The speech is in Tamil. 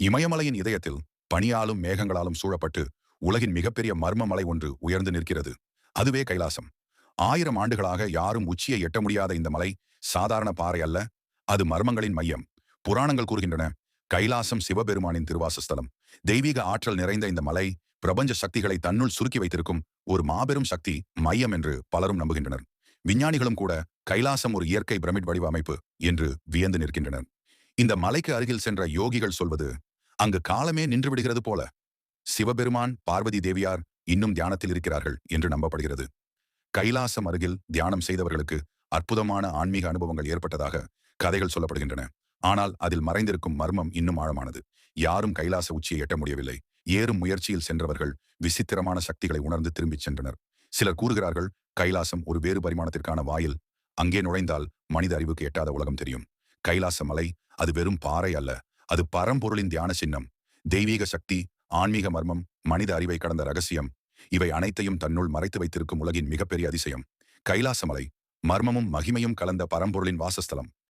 இமயமலையின் இதயத்தில் பனியாலும் மேகங்களாலும் சூழப்பட்டு உலகின் மிகப்பெரிய மர்ம மலை ஒன்று உயர்ந்து நிற்கிறது. அதுவே கைலாசம். ஆயிரம் ஆண்டுகளாக யாரும் உச்சியை எட்ட முடியாத இந்த மலை சாதாரண பாறை அல்ல அது மர்மங்களின் மையம். புராணங்கள் கூறுகின்றன கைலாசம் சிவபெருமானின் திருவாசஸ்தலம். தெய்வீக ஆற்றல் நிறைந்த இந்த மலை பிரபஞ்ச சக்திகளை தன்னுள் சுருக்கி வைத்திருக்கும் ஒரு மாபெரும் சக்தி மையம் என்று பலரும் நம்புகின்றனர். விஞ்ஞானிகளும் கூட கைலாசம் ஒரு இயற்கை பிரமிட் வடிவ அமைப்பு என்று வியந்து நிற்கின்றனர். இந்த மலைக்கு அருகில் சென்ற யோகிகள் சொல்வது அங்கு காலமே நின்று விடுகிறது போல. சிவபெருமான் பார்வதி தேவியார் இன்னும் தியானத்தில் இருக்கிறார்கள் என்று நம்பப்படுகிறது. கைலாசம் அருகில் தியானம் செய்தவர்களுக்கு அற்புதமான ஆன்மீக அனுபவங்கள் ஏற்பட்டதாக கதைகள் சொல்லப்படுகின்றன. ஆனால் அதில் மறைந்திருக்கும் மர்மம் இன்னும் ஆழமானது. யாரும் கைலாச உச்சியை எட்ட முடியவில்லை. ஏறும் முயற்சியில் சென்றவர்கள் விசித்திரமான சக்திகளை உணர்ந்து திரும்பிச் சென்றனர். சிலர் கூறுகிறார்கள் கைலாசம் ஒரு வேறு பரிமாணத்திற்கான வாயில். அங்கே நுழைந்தால் மனித அறிவுக்கு எட்டாத உலகம் தெரியும். கைலாச மலை அது வெறும் பாறை அல்ல. அது பரம்பொருளின் தியான சின்னம் தெய்வீக சக்தி ஆன்மீக மர்மம் மனித அறிவை கடந்த ரகசியம். இவை அனைத்தையும் தன்னுள் மறைத்து வைத்திருக்கும் உலகின் மிகப்பெரிய அதிசயம். கைலாசமலை மர்மமும் மகிமையும் கலந்த பரம்பொருளின் வாசஸ்தலம்.